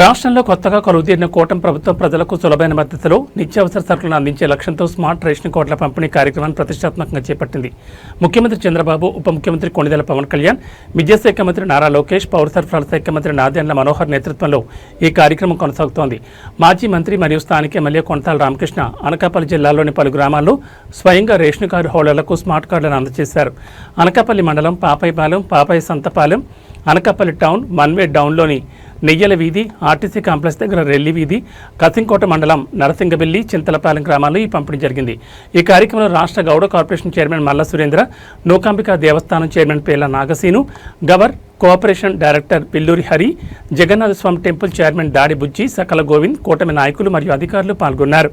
రాష్ట్రంలో కొత్తగా కొలువుతీరిన కూటమి ప్రభుత్వం ప్రజలకు సులభైన మద్దతులో నిత్యావసర సరుకులను అందించే లక్ష్యంతో స్మార్ట్ రేషన్ కోట్ల పంపిణీ కార్యక్రమాన్ని ప్రతిష్టాత్మకంగా చేపట్టింది. ముఖ్యమంత్రి చంద్రబాబు ఉప ముఖ్యమంత్రి కొణిదెల పవన్ కళ్యాణ్ విద్యాశాఖ మంత్రి నారా లోకేష్ పౌర సరఫరాల శాఖ మంత్రి నాదెండ్ల మనోహర్ నేతృత్వంలో ఈ కార్యక్రమం కొనసాగుతోంది. మాజీ మంత్రి మరియు స్థానిక ఎమ్మెల్యే కొనతాల రామకృష్ణ అనకాపల్లి జిల్లాలోని పలు గ్రామాల్లో స్వయంగా రేషన్ కార్డు హోల్డర్లకు స్మార్ట్ కార్డులను అందజేశారు. అనకాపల్లి మండలం పాపైపాలెం పాపై సంతపాలెం అనకాపల్లి టౌన్ మన్వే డౌన్లోని నెయ్యల వీధి ఆర్టీసీ కాంప్లెక్స్ దగ్గర రెల్లి వీధి కసింకోట మండలం నరసింగబెల్లి చింతలపాలెం గ్రామాల్లో ఈ పంపిణీ జరిగింది. ఈ కార్యక్రమంలో రాష్ట్ర గౌడ కార్పొరేషన్ చైర్మన్ మల్ల సురేంద్ర నూకాంబిక దేవస్థానం చైర్మన్ పేర్ల నాగసీను గవర్ cooperation director Pilluri Hari Jagannatha Swami temple chairman Dadi Bujji సకల గోవింద్ కూటమి నాయకులు మరియు అధికారులు పాల్గొన్నారు.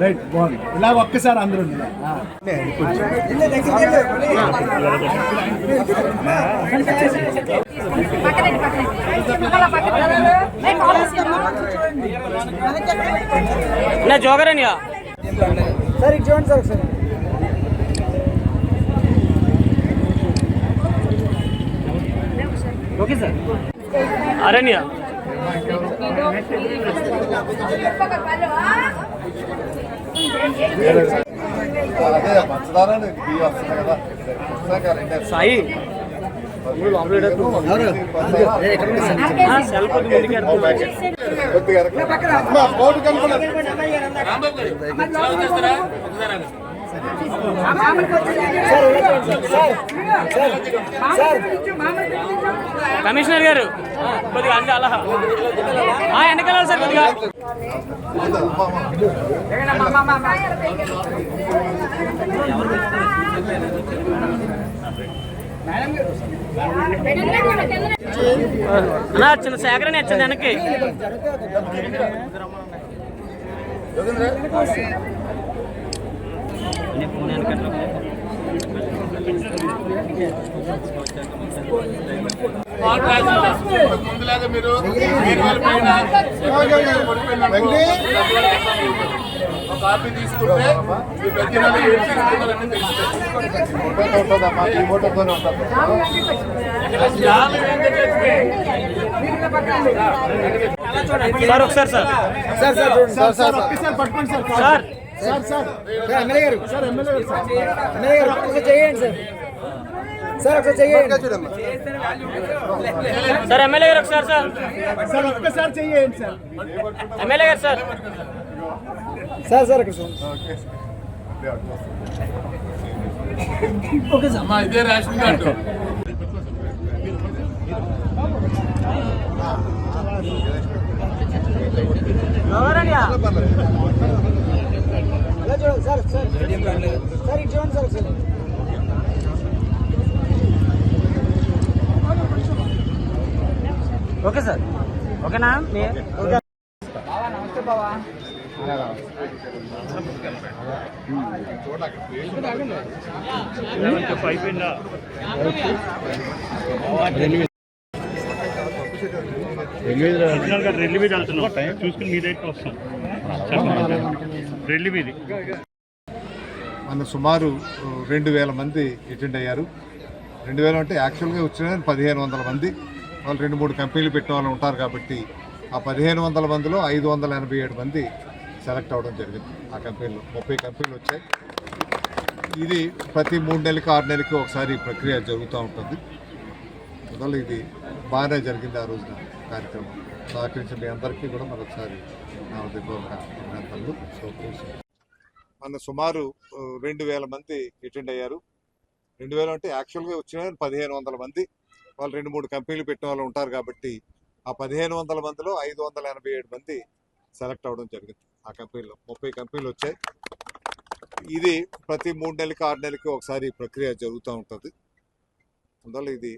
రైట్ బాగుంది ఇలా ఒక్కసారి అందరూ ఉండండి. ఆ. నా జోగరేనియా సార్ ఇటు చూడండి సార్ ఒకసారి ఓకే సార్ అరణ్య అదే పంచదార వస్తుంది కదా సాయి కొద్దిగా కమిషనర్ గారు కొద్దిగా అంటే అలా. ఆ, వెనకాల సార్ కొద్దిగా. అమ్మా, అమ్మా. అన్నా చిన్న సేకరణ వచ్చింది వెనక్కి. ముందులాగా మీరు ఒక కాపీ తీసుకుంటే మీ ప్రతి నెల ఏం తీసుకుంటారని తెలుస్తుంది. సార్ ఒకసారి సార్ సార్ సార్ సార్ పట్టుకోండి sir sir sir. Sir sir MLA గారు. సార్ ఎమ్మెల్యే గారు సార్. ఎమ్మెల్యే గారు ఒకసారి చేయండి సార్. సార్ ఒకసారి చేయండి. సార్ ఎమ్మెల్యే గారు ఒకసారి సార్. సార్ ఒక్కసారి చేయండి సార్. ఎమ్మెల్యే గారు సార్. సార్ సార్ ఇక్కడ చూడండి అమ్మా, ఇదే ration card. Sir sir. Sir ఇటు చూడండి సార్ ఒకసారి. Okay sir. ఓకేనా? మీ రెల్లి మీద వెళ్తున్నాం. చూసుకుని మీ దగ్గరికి వస్తాం. మన సుమారు రెండు వేల మంది అటెండ్ అయ్యారు. రెండు వేల అంటే యాక్చువల్గా వచ్చిన పదిహేను వందల మంది. వాళ్ళు రెండు మూడు కంపెనీలు పెట్టిన వాళ్ళు ఉంటారు కాబట్టి ఆ పదిహేను వందల మందిలో ఐదు వందల ఎనభై ఏడు మంది సెలెక్ట్ అవ్వడం జరిగింది. ఆ కంపెనీలు ముప్పై కంపెనీలు వచ్చాయి. ఇది ప్రతి మూడు నెలలకి ఆరు నెలలకి ఒకసారి ప్రక్రియ జరుగుతూ ఉంటుంది. అందువల్ల ఇది బాగానే జరిగింది ఆ రోజున కార్యక్రమం. సహకరించిన మీ అందరికీ కూడా మరొకసారి నా అభినందనలు మన సుమారు రెండు వేల మంది అటెండ్ అయ్యారు. రెండు వేలు అంటే యాక్చువల్గా వచ్చిన పదిహేను వందల మంది. వాళ్ళు రెండు మూడు కంపెనీలు పెట్టిన వాళ్ళు ఉంటారు కాబట్టి ఆ పదిహేను వందల మందిలో ఐదు వందల ఎనభై ఏడు మంది సెలెక్ట్ అవ్వడం జరిగింది ఆ కంపెనీలో. ముప్పై కంపెనీలు వచ్చాయి. ఇది ప్రతి మూడు నెలలకి ఆరు నెలలకి ఒకసారి ప్రక్రియ జరుగుతూ ఉంటుంది. అందువల్ల ఇది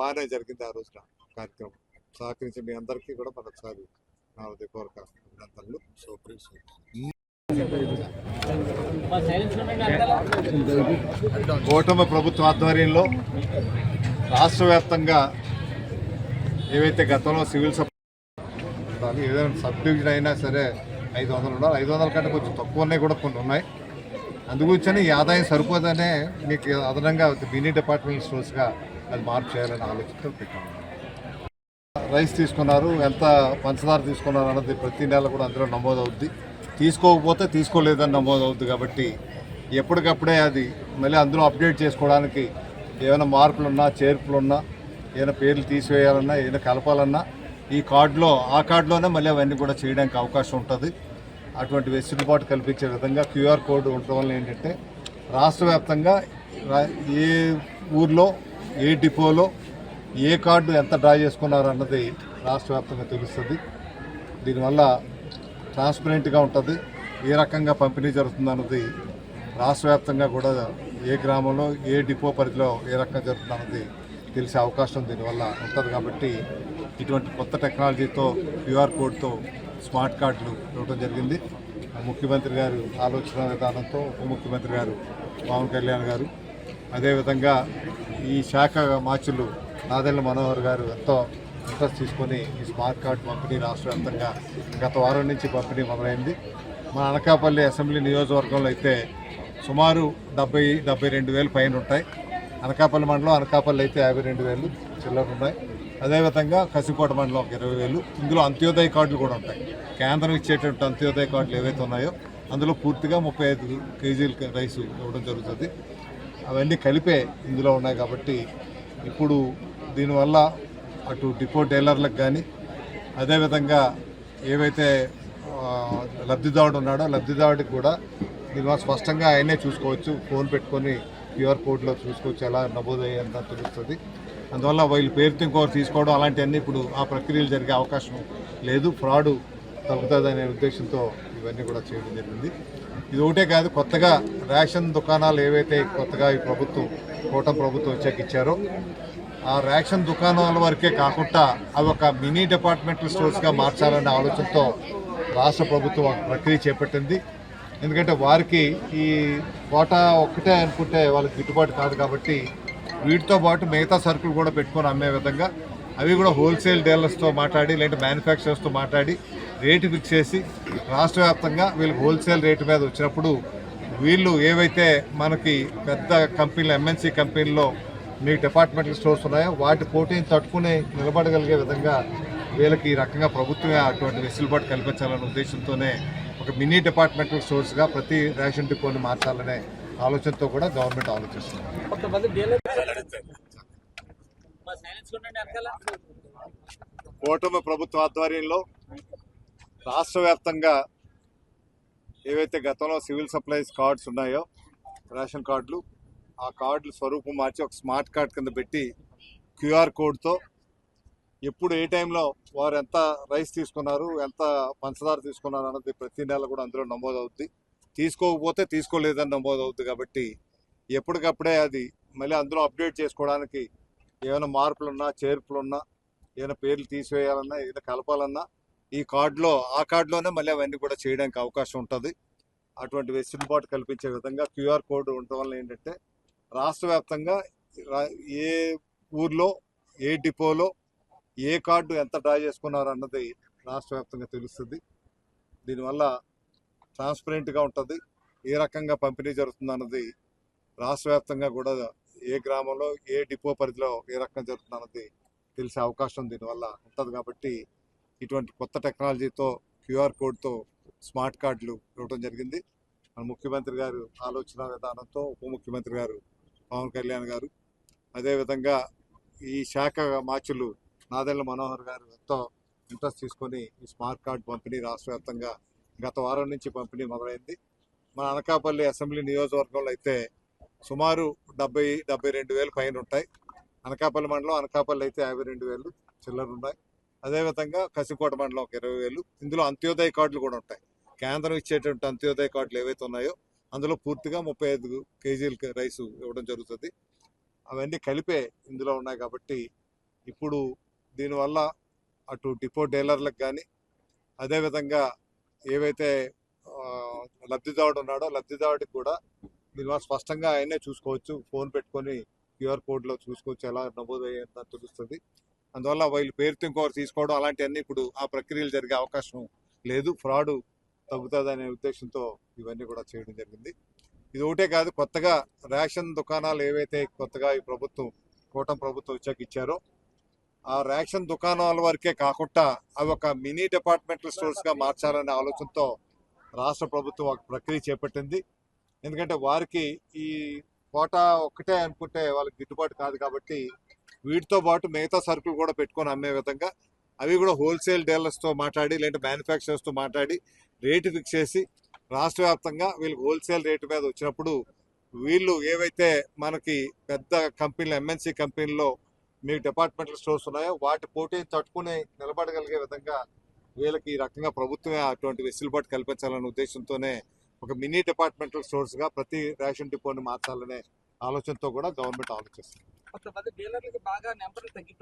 బాగానే జరిగింది ఆ రోజున కార్యక్రమం. సహకరించి మీ అందరికీ కూడా మరొకసారి నా హృదయపూర్వక అభినందనలు కూటమి ప్రభుత్వ ఆధ్వర్యంలో రాష్ట్ర వ్యాప్తంగా ఏవైతే గతంలో సివిల్ సప్లై ఏదైనా సబ్ డివిజన్ అయినా సరే ఐదు వందలు ఉండాలి. ఐదు వందల కంటే కొంచెం తక్కువ ఉన్నాయి కూడా కొన్ని ఉన్నాయి. అందుకూర్చొని ఈ ఆదాయం సరిపోదనే మీకు అదనంగా మినీ డిపార్ట్మెంట్ స్టోర్స్గా అది మార్పు చేయాలని ఆలోచనతో పెట్టాము. రైస్ తీసుకున్నారు ఎంత పంచదార తీసుకున్నారు అన్నది ప్రతి నెల కూడా అందులో నమోదవుద్ది. తీసుకోకపోతే తీసుకోలేదని నమోదవుద్ది కాబట్టి ఎప్పటికప్పుడే అది మళ్ళీ అందులో అప్డేట్ చేసుకోవడానికి ఏమైనా మార్పులు ఉన్నా ఏమైనా పేర్లు తీసివేయాలన్నా ఏదైనా కలపాలన్నా ఈ కార్డులో ఆ కార్డులోనే మళ్ళీ అవన్నీ కూడా చేయడానికి అవకాశం ఉంటుంది. అటువంటి వెసులుబాటు కల్పించే విధంగా క్యూఆర్ కోడ్ ఉండటం వల్ల ఏంటంటే రాష్ట్ర వ్యాప్తంగా ఏ ఊర్లో ఏ డిపోలో ఏ కార్డు ఎంత డ్రా చేసుకున్నారు అన్నది రాష్ట్ర వ్యాప్తంగా తెలుస్తుంది. దీనివల్ల ట్రాన్స్పరెంట్గా ఉంటుంది. ఏ రకంగా పంపిణీ జరుగుతుంది అన్నది రాష్ట్ర వ్యాప్తంగా కూడా ఏ గ్రామంలో ఏ డిపో పరిధిలో ఏ రకంగా జరుగుతుంది అన్నది తెలిసే అవకాశం దీనివల్ల ఉంటుంది కాబట్టి ఇటువంటి కొత్త టెక్నాలజీతో క్యూఆర్ కోడ్తో స్మార్ట్ కార్డులు ఇవ్వడం జరిగింది. ముఖ్యమంత్రి గారు ఆలోచన విధానంతో ఉప ముఖ్యమంత్రి గారు పవన్ కళ్యాణ్ గారు. అదేవిధంగా ఈ శాఖ మార్చులు నాదెల్ల మనోహర్ గారు ఎంతో ఇంట్రెస్ట్ తీసుకొని ఈ స్మార్ట్ కార్డ్ పంపిణీ రాష్ట్ర వ్యాప్తంగా గత వారం నుంచి పంపిణీ మొదలైంది. మన అనకాపల్లి అసెంబ్లీ నియోజకవర్గంలో అయితే సుమారు డెబ్బై డెబ్బై రెండు వేలు పైన ఉంటాయి. అనకాపల్లి మండలం అనకాపల్లి అయితే యాభై రెండు వేలు చిల్లర ఉన్నాయి. అదేవిధంగా కసికోట మండలం ఒక ఇరవై వేలు. ఇందులో అంత్యోదయ కార్డులు కూడా ఉంటాయి. కేంద్రం ఇచ్చేటువంటి అంత్యోదయ కార్డులు ఏవైతే ఉన్నాయో అందులో పూర్తిగా ముప్పై ఐదు కేజీల రైస్ ఇవ్వడం జరుగుతుంది. అవన్నీ కలిపే ఇందులో ఉన్నాయి కాబట్టి ఇప్పుడు దీనివల్ల అటు డిపో డీలర్లకు కానీ అదేవిధంగా ఏవైతే లబ్ధిదావుడు లబ్ధిదారుడు ఉన్నాడో లబ్ధిదారుడికి కూడా దీనివల్ల స్పష్టంగా ఆయనే చూసుకోవచ్చు. ఫోన్ పెట్టుకొని క్యూఆర్ కోడ్లో చూసుకోవచ్చు ఎలా నమోదయ్యేంత తెలుస్తుంది. అందువల్ల వీళ్ళు పేరుతో ఇంకొకరు తీసుకోవడం అలాంటివన్నీ ఇప్పుడు ఆ ప్రక్రియలు జరిగే అవకాశం లేదు. ఫ్రాడ్ తగ్గుతుందనే ఉద్దేశంతో ఇవన్నీ కూడా చేయడం జరిగింది. ఇది ఒకటే కాదు కొత్తగా రేషన్ దుకాణాలు ఏవైతే కొత్తగా ఈ ప్రభుత్వం కూటమి ప్రభుత్వం వచ్చాక ఇచ్చారో ఆ రేషన్ దుకాణాల వరకే కాకుండా అవి ఒక మినీ డిపార్ట్మెంటల్ స్టోర్స్గా మార్చాలనే ఆలోచనతో రాష్ట్ర ప్రభుత్వం ఒక ప్రక్రియ చేపట్టింది. ఎందుకంటే వారికి ఈ కోటా ఒక్కటే అనుకుంటే వాళ్ళకి గిట్టుబాటు కాదు కాబట్టి వీటితో పాటు మిగతా సరుకులు కూడా పెట్టుకొని అమ్మే విధంగా అవి కూడా హోల్సేల్ డీలర్స్తో మాట్లాడి లేదంటే మ్యానుఫ్యాక్చరర్స్తో మాట్లాడి రేటు ఫిక్స్ చేసి రాష్ట్ర వ్యాప్తంగా వీళ్ళకి హోల్సేల్ రేటు మీద వచ్చినప్పుడు వీళ్ళు ఏవైతే మనకి పెద్ద కంపెనీలు ఎంఎన్సీ కంపెనీల్లో మీకు డిపార్ట్మెంటల్ స్టోర్స్ ఉన్నాయో? వాటి పోటీని తట్టుకుని నిలబడగలిగే విధంగా వీళ్ళకి ఈ రకంగా ప్రభుత్వమే అటువంటి వెసులుబాటు కల్పించాలనే ఉద్దేశంతోనే ఒక మినీ డిపార్ట్మెంటల్ స్టోర్స్గా ప్రతి రేషన్ డిపోని మార్చాలనే ఆలోచనతో కూడా గవర్నమెంట్ ఆలోచిస్తుంది. కూటమి ప్రభుత్వ ఆధ్వర్యంలో రాష్ట్ర వ్యాప్తంగా ఏవైతే గతంలో సివిల్ సప్లైస్ కార్డ్స్ ఉన్నాయో రేషన్ కార్డులు ఆ కార్డులు స్వరూపం మార్చి ఒక స్మార్ట్ కార్డ్ కింద పెట్టి క్యూఆర్ కోడ్తో ఎప్పుడు ఏ టైంలో వారు ఎంత రైస్ తీసుకున్నారు ఎంత పంచదార తీసుకున్నారు అన్నది ప్రతి నెల కూడా అందులో నమోదు అవుద్ది తీసుకోకపోతే తీసుకోలేదని నమోదు అవుద్ది కాబట్టి ఎప్పటికప్పుడే అది మళ్ళీ అందులో అప్డేట్ చేసుకోవడానికి ఏమైనా మార్పులు ఉన్నా చేర్పులు ఉన్నా ఏమైనా పేర్లు తీసివేయాలన్నా ఏదైనా కలపాలన్నా ఈ కార్డులో ఆ కార్డులోనే మళ్ళీ అవన్నీ కూడా చేయడానికి అవకాశం ఉంటుంది. అటువంటి వెసులుబాటు కల్పించే విధంగా క్యూఆర్ కోడ్ ఉండటం వల్ల ఏంటంటే రాష్ట్ర వ్యాప్తంగా రా- ఏ ఊర్లో ఏ డిపోలో ఏ కార్డు ఎంత డ్రా చేసుకున్నారు అన్నది రాష్ట్ర వ్యాప్తంగా తెలుస్తుంది. దీనివల్ల ట్రాన్స్పరెంట్గా ఉంటుంది. ఏ రకంగా పంపిణీ జరుగుతుంది అన్నది రాష్ట్ర వ్యాప్తంగా కూడా ఏ గ్రామంలో ఏ డిపో పరిధిలో ఏ రకంగా జరుగుతుంది అన్నది తెలిసే అవకాశం దీనివల్ల ఉంటుంది కాబట్టి ఇటువంటి కొత్త టెక్నాలజీతో క్యూఆర్ కోడ్తో స్మార్ట్ కార్డులు ఇవ్వడం జరిగింది. మన ముఖ్యమంత్రి గారు ఆలోచన విధానంతో ఉప ముఖ్యమంత్రి గారు పవన్ కళ్యాణ్ గారు. అదేవిధంగా ఈ శాఖ మార్చులు నాదెళ్ళ మనోహర్ గారు ఎంతో ఇంట్రెస్ట్ తీసుకొని ఈ స్మార్ట్ కార్డ్ పంపిణీ రాష్ట్ర వ్యాప్తంగా గత వారం నుంచి పంపిణీ మొదలైంది. మన అనకాపల్లి అసెంబ్లీ నియోజకవర్గంలో అయితే సుమారు డెబ్బై డెబ్బై రెండు వేలు పైన ఉంటాయి. అనకాపల్లి మండలం అనకాపల్లి అయితే యాభై రెండు వేలు చిల్లర ఉన్నాయి. అదేవిధంగా కసికోట మండలం ఒక ఇరవై వేలు. ఇందులో అంత్యోదయ కార్డులు కూడా ఉంటాయి. కేంద్రం ఇచ్చేటువంటి అంత్యోదయ కార్డులు ఏవైతే ఉన్నాయో అందులో పూర్తిగా ముప్పై ఐదు కేజీల రైస్ ఇవ్వడం జరుగుతుంది. అవన్నీ కలిపే ఇందులో ఉన్నాయి కాబట్టి ఇప్పుడు దీనివల్ల అటు డిపో డీలర్లకు కానీ అదేవిధంగా ఏవైతే లబ్ధిదారుడు ఉన్నాడో లబ్ధిదారుడికి కూడా దీనివల్ల స్పష్టంగా ఆయనే చూసుకోవచ్చు. ఫోన్ పెట్టుకొని క్యూఆర్ కోడ్లో చూసుకోవచ్చు ఎలా నమోదు అయ్యిందని తెలుస్తుంది. అందువల్ల వీళ్ళు పేరుతో ఇంకొకరు తీసుకోవడం అలాంటివన్నీ ఇప్పుడు ఆ ప్రక్రియలు జరిగే అవకాశం లేదు. ఫ్రాడ్ తగ్గుతుంది అనే ఉద్దేశంతో ఇవన్నీ కూడా చేయడం జరిగింది. ఇది ఒకటే కాదు కొత్తగా రేషన్ దుకాణాలు ఏవైతే కొత్తగా ఈ ప్రభుత్వం కూటమి ప్రభుత్వం వచ్చాక ఇచ్చారో ఆ రేషన్ దుకాణాల వరకే కాకుండా అవి ఒక మినీ డిపార్ట్మెంటల్ స్టోర్స్గా మార్చాలనే ఆలోచనతో రాష్ట్ర ప్రభుత్వం ఒక ప్రక్రియ చేపట్టింది. ఎందుకంటే వారికి ఈ కోటా ఒక్కటే అనుకుంటే వాళ్ళకి గిట్టుబాటు కాదు కాబట్టి వీటితో పాటు మిగతా సరుకులు కూడా పెట్టుకొని అమ్మే విధంగా అవి కూడా హోల్సేల్ డీలర్స్తో మాట్లాడి లేదంటే మ్యానుఫ్యాక్చరర్స్తో మాట్లాడి రేటు ఫిక్స్ చేసి రాష్ట్ర వ్యాప్తంగా వీళ్ళకి హోల్సేల్ రేటు మీద వచ్చినప్పుడు వీళ్ళు ఏవైతే మనకి పెద్ద కంపెనీలు ఎంఎన్సీ కంపెనీల్లో మీకు డిపార్ట్మెంటల్ స్టోర్స్ ఉన్నాయో వాటి పోటీని తట్టుకుని నిలబడగలిగే విధంగా వీళ్ళకి ఈ రకంగా ప్రభుత్వమే అటువంటి వెసులుబాటు కల్పించాలనే ఉద్దేశంతోనే ఒక మినీ డిపార్ట్మెంటల్ స్టోర్స్గా ప్రతి రేషన్ డిపోని మార్చాలనే ఆలోచనతో కూడా గవర్నమెంట్ ఆలోచిస్తుంది.